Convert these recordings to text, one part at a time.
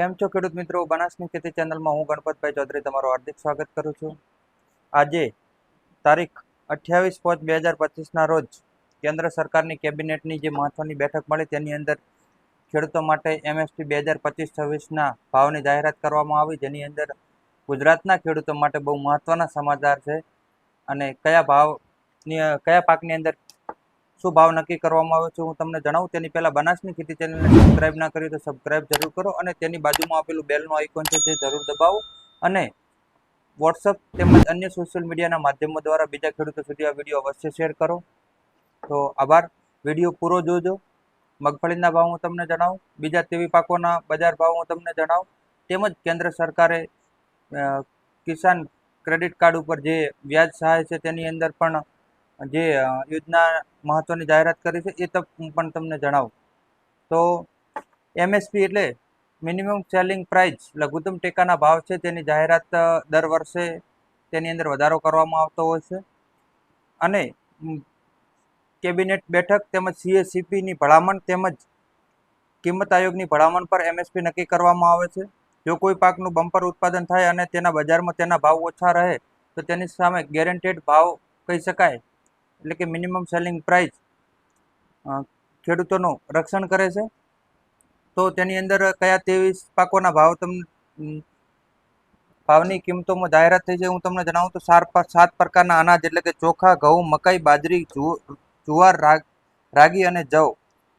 કેમ છો ખેડૂત મિત્રો? બનાસની ખેતી ચેનલમાં હું ગણપતભાઈ ચૌધરી તમારું હાર્દિક સ્વાગત કરું છું. આજે તારીખ અઠ્યાવીસ પાંચ બે હજાર પચીસના રોજ કેન્દ્ર સરકારની કેબિનેટની જે મહત્વની બેઠક મળી તેની અંદર ખેડૂતો માટે એમએસપી બે હજાર પચીસ છવ્વીસના ભાવની જાહેરાત કરવામાં આવી. જેની અંદર ગુજરાતના ખેડૂતો માટે બહુ મહત્વના સમાચાર છે અને કયા ભાવ, કયા પાકની અંદર શું ભાવ નક્કી કરવામાં આવ્યો છે હું તમને જણાવું. તેની પહેલાં બનાસની ખેતી ચેનલને સબસ્ક્રાઇબ ના કરી તો સબસ્ક્રાઇબ જરૂર કરો અને તેની બાજુમાં આપેલું બેલનું આઇકોન છે તે જરૂર દબાવો અને વોટ્સઅપ તેમજ અન્ય સોશિયલ મીડિયાના માધ્યમો દ્વારા બીજા ખેડૂતો સુધી આ વીડિયો અવશ્ય શેર કરો. તો આભાર. વીડિયો પૂરો જોજો. મગફળીના ભાવ હું તમને જણાવું. બીજા તેવી પાકોના બજાર ભાવ હું તમને જણાવું. તેમજ કેન્દ્ર સરકારે કિસાન ક્રેડિટ કાર્ડ ઉપર જે વ્યાજ સહાય છે તેની અંદર પણ જે યોજના મહત્વની જાહેરાત કરી છે એ તક પણ તમને જણાવું. તો એમએસપી એટલે મિનિમમ સેલિંગ પ્રાઇસ લઘુત્તમ ટેકાના ભાવ છે તેની જાહેરાત દર વર્ષે તેની અંદર વધારો કરવામાં આવતો હોય છે. અને કેબિનેટ બેઠક તેમજ સીએસસીપીની ભલામણ તેમજ કિંમત આયોગની ભલામણ પર એમએસપી નક્કી કરવામાં આવે છે. જો કોઈ પાકનું બમ્પર ઉત્પાદન થાય અને તેના બજારમાં તેના ભાવ ઓછા રહે, તો તેની સામે ગેરંટેડ ભાવ કહી શકાય. એટલે કે મિનિમમ સેલિંગ પ્રાઇસ ખેડૂતોનું રક્ષણ કરે છે. તો તેની અંદર કયા ત્રેવીસ પાકોના ભાવ તમને ભાવની કિંમતોમાં જાહેરાત થઈ છે હું તમને જણાવું તો સાત સાત પ્રકારના અનાજ એટલે કે ચોખા, ઘઉં, મકાઈ, બાજરી જુવાર, રાગ, રાગી અને જવ.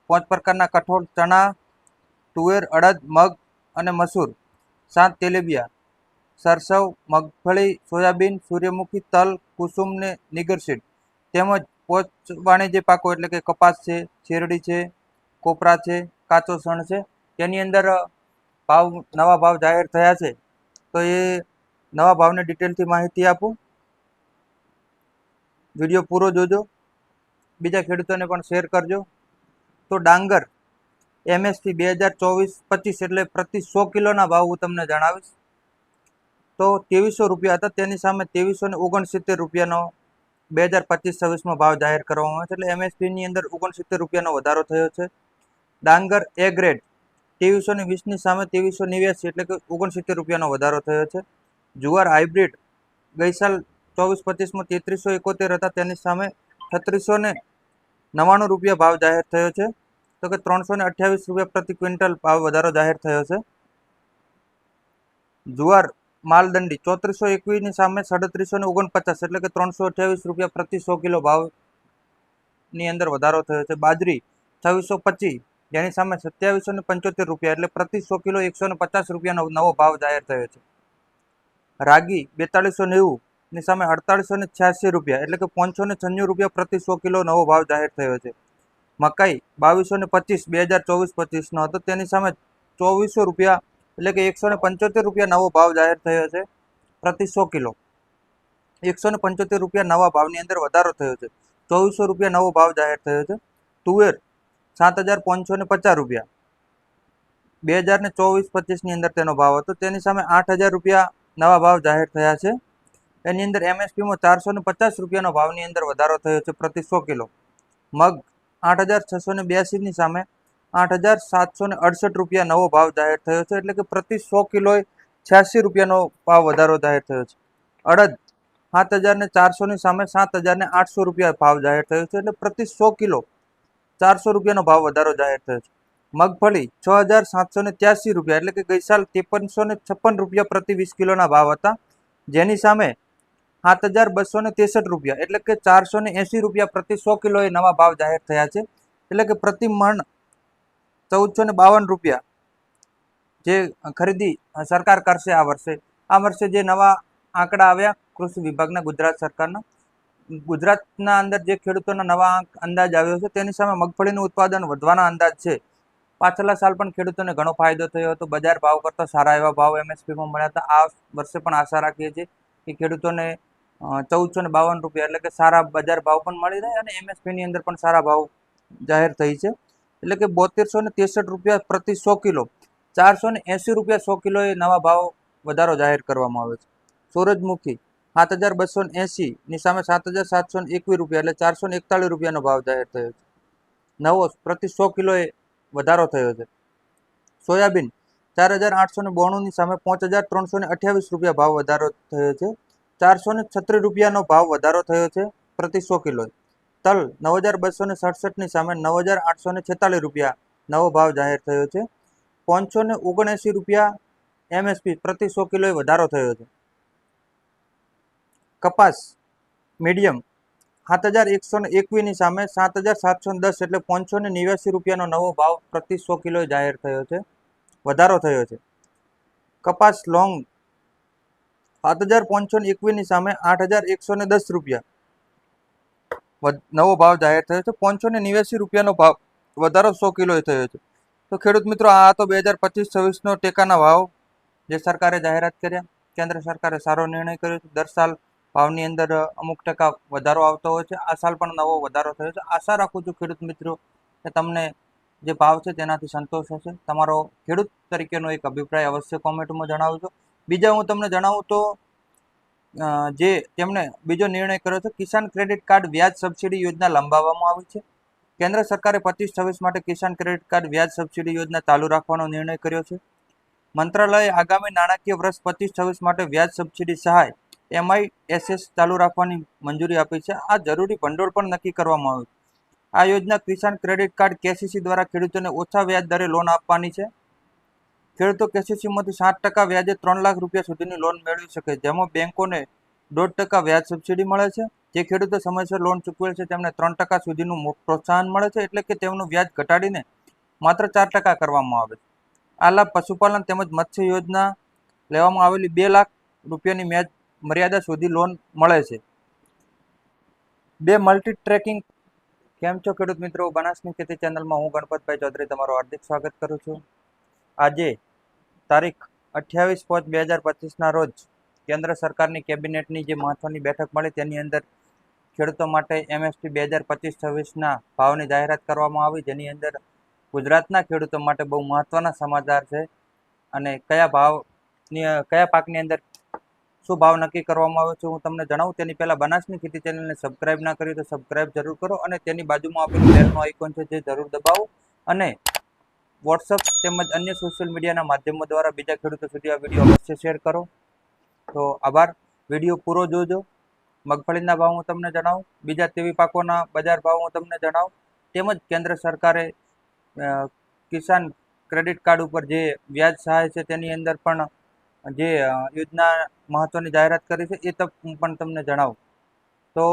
પાંચ પ્રકારના કઠોળ, ચણા, તુવેર, અડદ, મગ અને મસૂર. સાત તેલેબિયા. સરસવ, મગફળી, સોયાબીન, સૂર્યમુખી, તલ કુસુમ ને નિગરસીડ તેમજ પોચ વાણિજ્ય પાકો એટલે કે કપાસ છે, શેરડી છે, કોપરા છે, કાચો સણ છે, તેની અંદર ભાવ, નવા ભાવ જાહેર થયા છે. તો એ નવા ભાવની ડિટેલથી માહિતી આપું. વીડિયો પૂરો જોજો. બીજા ખેડૂતોને પણ શેર કરજો. તો ડાંગર, એમએસપી બે હજાર ચોવીસ પચીસ એટલે પ્રતિ સો કિલોના ભાવ હું તમને જણાવીશ. તો ત્રેવીસો રૂપિયા હતા, તેની સામે ત્રેવીસો ને ઓગણસિત્તેર રૂપિયાનો બે હજાર પચીસ છવ્વીસમાં ભાવ જાહેર કરવામાં આવે છે. એટલે એમએસપીની અંદર ઓગણસિત્તેર રૂપિયાનો વધારો થયો છે. ડાંગર એ ગ્રેડ ત્રેવીસો ને વીસની સામે ત્રેવીસો નેવ્યાસી એટલે કે ઓગણસિત્તેર રૂપિયાનો વધારો થયો છે. જુવાર હાઇબ્રિડ ગઈ સાલ ચોવીસ પચીસમાં તેત્રીસો એકોતેર હતા. તેની સામે છત્રીસો ને નવ્વાણું રૂપિયા ભાવ જાહેર થયો છે. તો કે ત્રણસો ને અઠ્યાવીસ રૂપિયા પ્રતિ ક્વિન્ટલ ભાવ વધારો જાહેર થયો છે. જુવાર માલદંડી ચોત્રીસો એકવીસની સામે સાડત્રીસો ને ઓગણપચાસ એટલે કે ત્રણસો અઠ્યાવીસ રૂપિયા પ્રતિ સો કિલો ભાવની અંદર વધારો થયો છે. બાજરી છવ્વીસો પચીસ, જેની સામે સત્યાવીસો ને પંચોતેર રૂપિયા એટલે પ્રતિ સો કિલો એકસો ને પચાસ રૂપિયાનો નવો ભાવ જાહેર થયો છે. રાગી બેતાળીસો નેવું ની સામે અડતાળીસો ને છ્યાસી રૂપિયા એટલે કે પાંચસો ને છન્નું રૂપિયા પ્રતિ સો કિલો નવો ભાવ જાહેર થયો છે. મકાઈ બાવીસો ને પચીસ, બે હજાર ચોવીસ પચીસનો હતો. તેની સામે ચોવીસો રૂપિયા એટલે કે એકસો પંચોતેર રૂપિયા નવો ભાવ જાહેર થયો છે પ્રતિ સો કિલો. એકસો પંચોતેર રૂપિયા નવા ભાવની અંદર વધારો થયો છે. ચોવીસો રૂપિયા નવો ભાવ જાહેર થયો છે. તુવેર સાત હજાર પાંચસો ને પચાસ રૂપિયા. બે હજાર ને ચોવીસ પચીસની અંદર તેનો ભાવ હતો. તેની સામે આઠ હજાર રૂપિયા નવા ભાવ જાહેર થયા છે. એની અંદર એમએસપીમાં ચારસો ને પચાસ રૂપિયાનો ભાવની અંદર વધારો થયો છે પ્રતિ સો કિલો. મગ આઠ હજાર છસો ને બ્યાસીની સામે આઠ હજાર સાતસો ને અડસઠ રૂપિયા નવો ભાવ જાહેર થયો છે. એટલે કે પ્રતિ સો કિલોએ છ્યાસી રૂપિયાનો ભાવ વધારો જાહેર થયો છે. અડદ સાત હજાર ને ચારસોની સામે સાત હજાર ને આઠસો રૂપિયા ભાવ જાહેર થયો છે. એટલે પ્રતિ સો કિલો ચારસો રૂપિયાનો ભાવ વધારો જાહેર થયો છે. મગફળી છ હજાર સાતસો ને ત્યાસી રૂપિયા, એટલે કે ગઈ સાલ ત્રેપનસો ને છપ્પન રૂપિયા પ્રતિ વીસ કિલોના ભાવ હતા. જેની સામે સાત હજાર બસો ને ત્રેસઠ રૂપિયા, એટલે કે ચારસો ને એંસી રૂપિયા પ્રતિ સો કિલોએ નવા ભાવ જાહેર થયા છે. એટલે કે પ્રતિ મણ ચૌદસો ને બાવન રૂપિયા જે ખરીદી સરકાર કરશે આ વર્ષે. આ વર્ષે જે નવા આંકડા આવ્યા, કૃષિ વિભાગના ગુજરાત સરકારના. ગુજરાતના અંદર જે ખેડૂતોના નવા અંદાજ આવ્યો છે, તેની સામે મગફળીનું ઉત્પાદન વધવાના અંદાજ છે. પાછલા સાલ પણ ખેડૂતોને ઘણો ફાયદો થયો હતો. બજાર ભાવ કરતાં સારા એવા ભાવ એમએસપીમાં મળ્યા હતા. આ વર્ષે પણ આશા રાખીએ છીએ કે ખેડૂતોને ચૌદસો ને બાવન રૂપિયા એટલે કે સારા બજાર ભાવ પણ મળી રહે અને એમએસપીની અંદર પણ સારા ભાવ જાહેર થઈ છે. એટલે કે બોતેરસો ને ત્રેસઠ રૂપિયા પ્રતિ સો કિલો. ચારસો ને એંસી રૂપિયા સો કિલોએ નવા ભાવ વધારો જાહેર કરવામાં આવે છે. સૂરજમુખી સાત હજાર બસો ને એંસીની સામે સાત હજાર સાતસો ને એકવીસ રૂપિયા એટલે ચારસો ને એકતાળીસ રૂપિયાનો ભાવ જાહેર થયો છે. નવો પ્રતિ સો કિલોએ વધારો થયો છે. સોયાબીન ચાર હજાર આઠસો ને બોણુંની સામે પાંચ હજાર ત્રણસો ને અઠ્યાવીસ રૂપિયા ભાવ વધારો થયો છે. ચારસો ને છત્રીસ રૂપિયાનો ભાવ વધારો થયો છે પ્રતિ સો કિલો તલ નવ હજાર બસો ને સડસઠની સામે નવ હજાર આઠસો ને છેતાલીસ રૂપિયા નવો ભાવ જાહેર થયો છે. પાંચસો ને ઓગણએંસી રૂપિયા એમએસપી પ્રતિ સો કિલોએ વધારો થયો છે. કપાસ મીડિયમ સાત હજાર એકસો ને એકવીસની સામે સાત હજાર સાતસો દસ એટલે પાંચસો ને નેવ્યાસી રૂપિયાનો નવો ભાવ પ્રતિ સો કિલોએ જાહેર થયો છે. વધારો થયો છે. કપાસ લોંગ સાત હજાર પાંચસો ને એકવીસની સામે આઠ હજાર એકસો ને દસ રૂપિયા નવો ભાવ જાહેર થયો છે. પાંચસો ને નેવ્યાસી રૂપિયાનો ભાવ, વધારો સો કિલોએ થયો છે. તો ખેડૂત મિત્રો, આ તો બે હજાર પચીસ છવ્વીસનો ટેકાના ભાવ જે સરકારે જાહેરાત કર્યા. કેન્દ્ર સરકારે સારો નિર્ણય કર્યો છે. દર સાલ ભાવની અંદર અમુક ટકા વધારો આવતો હોય છે. આ સાલ પણ નવો વધારો થયો છે. આશા રાખું છું ખેડૂત મિત્રો, કે તમને જે ભાવ છે તેનાથી સંતોષ હશે. તમારો ખેડૂત તરીકેનો એક અભિપ્રાય અવશ્ય કોમેન્ટમાં જણાવજો. બીજા હું તમને જણાવું તો જે તેમણે બીજો નિર્ણય કર્યો છે કિસાન ક્રેડિટ કાર્ડ વ્યાજ સબસિડી યોજના લંબાવવામાં આવી છે. કેન્દ્ર સરકારે પચીસ છવ્વીસ માટે કિસાન ક્રેડિટ કાર્ડ વ્યાજ સબસિડી યોજના ચાલુ રાખવાનો નિર્ણય કર્યો છે. મંત્રાલયે આગામી નાણાકીય વર્ષ પચીસ છવ્વીસ માટે વ્યાજ સબસિડી સહાય, એમઆઈએસએસ ચાલુ રાખવાની મંજૂરી આપી છે. આ જરૂરી ભંડોળ પણ નક્કી કરવામાં આવ્યું આ યોજના કિસાન ક્રેડિટ કાર્ડ કેસીસી દ્વારા ખેડૂતોને ઓછા વ્યાજ દરે લોન આપવાની છે. ખેડૂતો કેસીસીમાંથી સાત ટકા વ્યાજે ત્રણ લાખ રૂપિયા સુધીની લોન મેળવી શકે. જેમાં બેંકોને દોઢ ટકા વ્યાજ સબસિડી મળે છે, જે ખેડૂતો સમયસર લોન ચૂકવેલ છે, તેમને ત્રણ ટકા સુધીનું પ્રોત્સાહન મળે છે, એટલે કે તેમનું વ્યાજ ઘટાડીને માત્ર ચાર ટકા કરવામાં આવે છે. આ લાભ પશુપાલન તેમજ મત્સ્ય યોજના લેવામાં આવેલી બે લાખ રૂપિયાની વ્યાજ મર્યાદા સુધી લોન મળે છે. બે મલ્ટી ટ્રેકિંગ કેમ છો ખેડૂત મિત્રો? બનાસની ખેતી ચેનલમાં હું ગણપતભાઈ ચૌધરી તમારું હાર્દિક સ્વાગત કરું છું. આજે તારીખ અઠ્યાવીસ પાંચ બે હજાર પચીસના રોજ કેન્દ્ર સરકારની કેબિનેટની જે મહત્વની બેઠક મળી તેની અંદર ખેડૂતો માટે એમએસપી બે હજાર પચીસ છવ્વીસના ભાવની જાહેરાત કરવામાં આવી. જેની અંદર ગુજરાતના ખેડૂતો માટે બહુ મહત્વના સમાચાર છે અને કયા ભાવની, કયા પાકની અંદર શું ભાવ નક્કી કરવામાં આવ્યો છે હું તમને જણાવું. તેની પહેલાં બનાસની ખેતી ચેનલને સબસ્ક્રાઇબ ના કરી તો સબસ્ક્રાઇબ જરૂર કરો અને તેની બાજુમાં આપેલું બેલનો આઇકોન છે જે જરૂર દબાવો અને વોટ્સઅપ તેમજ અન્ય સોશિયલ મીડિયાના માધ્યમો દ્વારા બીજા ખેડૂતો સુધી આ વીડિયો અવશ્ય શેર કરો. તો આભાર. વીડિયો પૂરો જોજો. મગફળીના ભાવ હું તમને જણાવું. બીજા તેવી પાકોના બજાર ભાવ હું તમને જણાવું. તેમજ કેન્દ્ર સરકારે કિસાન ક્રેડિટ કાર્ડ ઉપર જે વ્યાજ સહાય છે તેની અંદર પણ જે યોજના મહત્વની જાહેરાત કરી છે એ તક હું પણ તમને જણાવું. તો